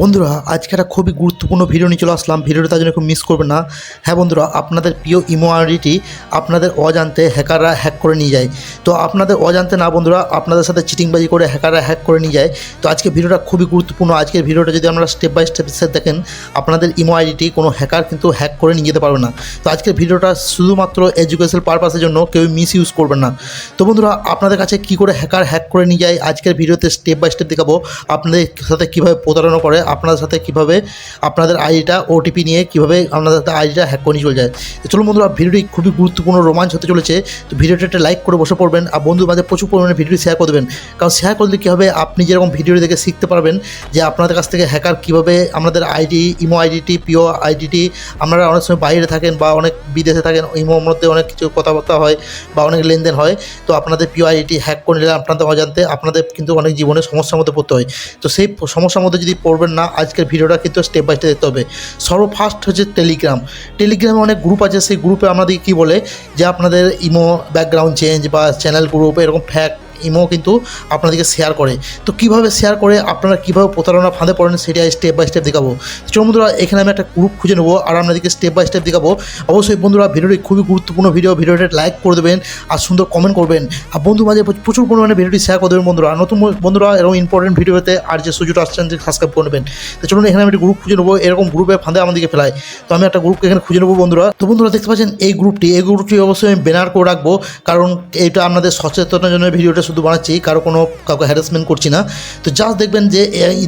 বন্ধুরা, আজকে একটা খুবই গুরুত্বপূর্ণ ভিডিও নিয়ে চলে আসলাম। ভিডিওটা তার জন্য খুব মিস করবেন না। হ্যাঁ বন্ধুরা, আপনাদের প্রিয় ইমো আইডিটি আপনাদের অজান্তে হ্যাকাররা হ্যাক করে নিয়ে যায়। তো আপনাদের অজান্তে না বন্ধুরা, আপনাদের সাথে চিটিংবাজি করে হ্যাকাররা হ্যাক করে নিয়ে যায়। তো আজকে ভিডিওটা খুবই গুরুত্বপূর্ণ। আজকের ভিডিওটা যদি আপনারা স্টেপ বাই স্টেপ দেখেন, আপনাদের ইমো আইডিটি কোনো হ্যাকার কিন্তু হ্যাক করে নিয়ে যেতে পারবে না। তো আজকের ভিডিওটা শুধুমাত্র এডুকেশনাল পারপাসের জন্য কেউ মিস ইউজ করবেন না। তো বন্ধুরা, আপনাদের কাছে কি করে হ্যাকার হ্যাক করে নিয়ে যায়? আজকের ভিডিওতে স্টেপ বাই স্টেপ দেখাবো। আপনাদের সাথে কীভাবে প্রতারণা করে আপনাদের সাথে কীভাবে আপনাদের আইডিটা ওটিপি নিয়ে কীভাবে আপনাদের সাথে আইডিটা হ্যাক করে নিয়ে চলে যায়। চলুন বন্ধুরা, ভিডিওটি খুবই গুরুত্বপূর্ণ, রোমাঞ্চ হতে চলেছে। তো ভিডিওটা একটা লাইক করে বসে পড়বেন আর বন্ধুর মাঝে প্রচুর পরিমাণে ভিডিওটি শেয়ার করে দেবেন। কারণ শেয়ার করলে কী হবে? আপনি যেরকম ভিডিও দেখে শিখতে পারবেন যে আপনাদের কাছ থেকে হ্যাকার কীভাবে আমাদের আইডি ইমো আইডিটি পিও আইডিটি আপনারা অনেক সময় বাইরে থাকেন বা অনেক বিদেশে থাকেন ইমোর মধ্যে অনেক কিছু কথাবার্তা হয় বা অনেক লেনদেন হয়। তো আপনাদের পিও আইডিটি হ্যাক করে নিলে আপনাদের অজান্তে আপনাদের কিন্তু অনেক জীবনে সমস্যার মধ্যে পড়তে হয়। তো সেই সমস্যার মধ্যে যদি পড়বেন না, আজকের ভিডিওটা কিন্তু স্টেপ বাই স্টেপ দেখতে হবে। সর্বফার্স্ট হচ্ছে টেলিগ্রাম টেলিগ্রামে অনেক গ্রুপ আছে, সেই গ্রুপে আমাদের কি বলে যে আপনাদের ইমো ব্যাকগ্রাউন্ড চেঞ্জ বা চ্যানেল গ্রুপ এরকম ফ্যাক ইমো কিন্তু আপনাদেরকে শেয়ার করে। তো কীভাবে শেয়ার করে, আপনারা কীভাবে প্রতারণা ফাঁদে পড়েন সেটা স্টেপ বাই স্টেপ দেখাবো। চলুন বন্ধুরা, এখানে আমি একটা গ্রুপ খুঁজে নেব আর আপনাদেরকে স্টেপ বাই স্টেপ দেখাবো। অবশ্যই বন্ধুরা, ভিডিওটি খুবই গুরুত্বপূর্ণ ভিডিও ভিডিওটা লাইক করে দেবেন আর সুন্দর কমেন্ট করবেন। আর বন্ধু মাঝে প্রচুর পরিমাণে ভিডিওটি শেয়ার করে দেবেন বন্ধুরা। নতুন বন্ধুরা, এরকম ইম্পর্টেন্ট ভিডিওতে আর যে সুযোগ আসছেন যে সাবস্ক্রাইব করে নেবেন। তো চলুন, এখানে আমি একটা গ্রুপ খুঁজে নেব। এরকম গ্রুপে ফাঁদে আমাদেরকে ফেলায়। তো আমি একটা গ্রুপকে এখানে খুঁজে নেব বন্ধুরা। তো বন্ধুরা, দেখতে পাচ্ছেন এই গ্রুপটি এই গ্রুপটি অবশ্যই আমি ব্যানার করে রাখব। কারণ এটা আপনাদের সচেতনের জন্য ভিডিওটা শুধু বানাচ্ছি, কারও কোনো কাউকে হ্যারাসমেন্ট করছি না। তো জাস্ট দেখবেন যে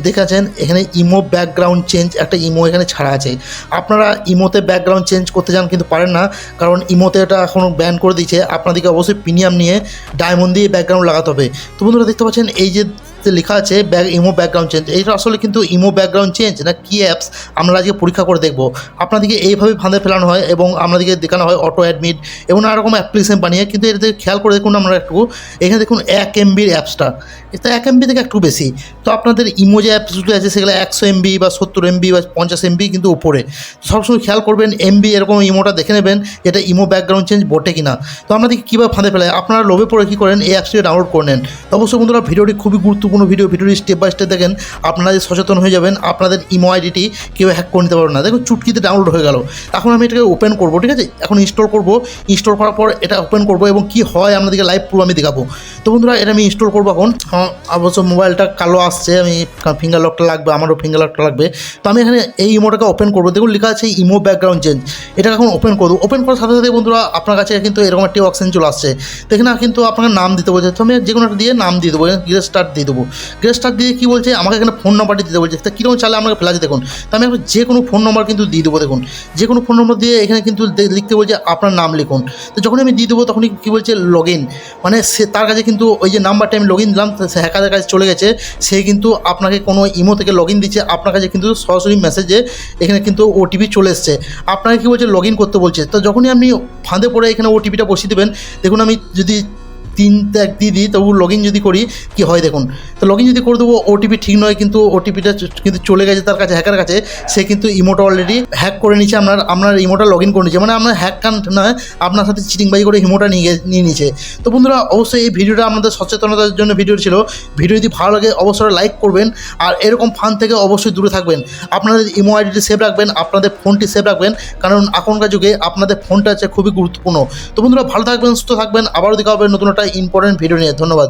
দেখেছেন এখানে ইমো ব্যাকগ্রাউন্ড চেঞ্জ একটা ইমো এখানে ছাড়া আছে। আপনারা ইমোতে ব্যাকগ্রাউন্ড চেঞ্জ করতে চান কিন্তু পারেন না, কারণ ইমোতে এটা এখন ব্যান করে দিয়েছে। আপনাদেরকে অবশ্যই প্রিমিয়াম নিয়ে ডায়মন্ড দিয়ে ব্যাকগ্রাউন্ড লাগাতে হবে। তো বন্ধুরা দেখতে পাচ্ছেন, এই যে যে লেখা আছে ব্যাক ইমো ব্যাকগ্রাউন্ড চেঞ্জ এটা আসলে কিন্তু ইমো ব্যাকগ্রাউন্ড চেঞ্জ না, কি অ্যাপস আমরা আজকে পরীক্ষা করে দেখব। আপনাদেরকে এইভাবে ফাঁদে ফেলানো হয় এবং আপনাদেরকে দেখানো হয় অটো অ্যাডমিট এবং নানা রকম অ্যাপ্লিকেশন বানিয়ে, কিন্তু এটাতে খেয়াল করে দেখুন আমরা একটু, এখানে দেখুন এক এমবির অ্যাপসটা এটা এক এমবি থেকে একটু বেশি। তো আপনাদের ইমো যে অ্যাপস অ্যাপসগুলো আছে, সেগুলো একশো এমবি বা সত্তর এমবি বা পঞ্চাশ এমবি কিন্তু উপরে। সবসময় খেয়াল করবেন এমবি এরকম ইমোটা দেখে নেবেন, এটা ইমো ব্যাকগ্রাউন্ড চেঞ্জ বটে কিনা। তো আপনাদেরকে কীভাবে ফাঁদে ফেলায় আপনারা লোভে পড়ে কী করেন? এই অ্যাপসটি ডাউনলোড করে নেন। অবশ্যই বন্ধুরা, ভিডিওটি খুবই গুরুত্বপূর্ণ। ভিডিও ভিডিওটি স্টেপ বাই স্টেপ দেখেন আপনারা যে সচেতন হয়ে যাবেন আপনাদের ইমো আইডিটি কেউ হ্যাক করে নিতে পারবেন না। দেখুন চুটকিতে ডাউনলোড হয়ে গেল। এখন আমি এটাকে ওপেন করব ঠিক আছে? এখন ইনস্টল করব। ইনস্টল করার পর এটা ওপেন করব এবং কি হয় আপনাদেরকে লাইভ প্রুফ আমি দেখাবো। তো বন্ধুরা এটা আমি ইনস্টল করব এখন। হ্যাঁ, অবশ্য মোবাইলটা কালো আসছে আমি ফিঙ্গার লকটা লাগবে আমারও ফিঙ্গার লকটা লাগবে। তো আমি এখানে এই ইমোটাকে ওপেন করব। দেখুন লেখা আছে ইমো ব্যাকগ্রাউন্ড চেঞ্জ এটাকে এখন ওপেন করব। ওপেন করার সাথে সাথে বন্ধুরা আপনার কাছে কিন্তু এরকম একটি অপশন চলে আসছে। তো এখানে কিন্তু আপনাকে নাম দিতে বলছে। তো আমি যে কোনো একটা দিয়ে নাম দিয়ে দেবো স্টার্ট দিয়ে দেবো। গ্রে স্টার্ট দিয়ে কী বলছে? আমাকে এখানে ফোন নাম্বারটি দিতে বলছে। তা কীরকম চালে আমাকে ফেলা দেখুন, তো আমি এখন যে কোনো ফোন নম্বর কিন্তু দিয়ে দেবো, দেখুন। যে কোনো ফোন নম্বর দিয়ে এখানে কিন্তু লিখতে বলছে আপনার নাম লিখুন। তো যখন আমি দিয়ে দেবো তখনই কী বলছে? লগ ইন মানে সে, তার কাছে কিন্তু ওই যে নাম্বারটা আমি লগ ইন দিলাম সে হ্যাকারের কাছে চলে গেছে। সে কিন্তু আপনাকে কোনো ইমো থেকে লগ ইন দিচ্ছে। আপনার কাছে কিন্তু সরাসরি মেসেজে এখানে কিন্তু ওটিপি চলে এসছে। আপনাকে কী বলছে? লগ ইন করতে বলছে। তো যখনই আপনি ফাঁদে পড়ে এখানে ওটিপিটা বসিয়ে দেবেন, দেখুন আমি যদি তিন ত্যাগ দিয়ে দিই, তবু লগ ইন যদি করি, কি হয় দেখুন? তো লগ ইন যদি করে দেবো ওটিপি ঠিক নয়, কিন্তু ওটিপিটা কিন্তু চলে গেছে তার কাছে হ্যাকার কাছে, সে কিন্তু ইমোটা অলরেডি হ্যাক করে নিচ্ছে আপনার আপনার ইমোটা লগ ইন করে নিচ্ছে মানে আপনার হ্যাক কান নয় আপনার সাথে চিটিংবাজি করে ইমোটা নিয়ে নিয়ে নিচ্ছে তো বন্ধুরা, অবশ্যই এই ভিডিওটা আমাদের সচেতনতার জন্য ভিডিও ছিল। ভিডিও যদি ভালো লাগে, অবশ্যই লাইক করবেন। আর এরকম ফান থেকে অবশ্যই দূরে থাকবেন। আপনাদের ইমো আইডিটি সেভ রাখবেন, আপনাদের ফোনটি সেভ রাখবেন। কারণ এখনকার যুগে আপনাদের ফোনটা হচ্ছে খুবই গুরুত্বপূর্ণ। তো বন্ধুরা, ভালো থাকবেন, সুস্থ থাকবেন। আবারও দেখা হবে নতুন একটা ইম্পর্টেন্ট ভিডিও নিয়ে। ধন্যবাদ।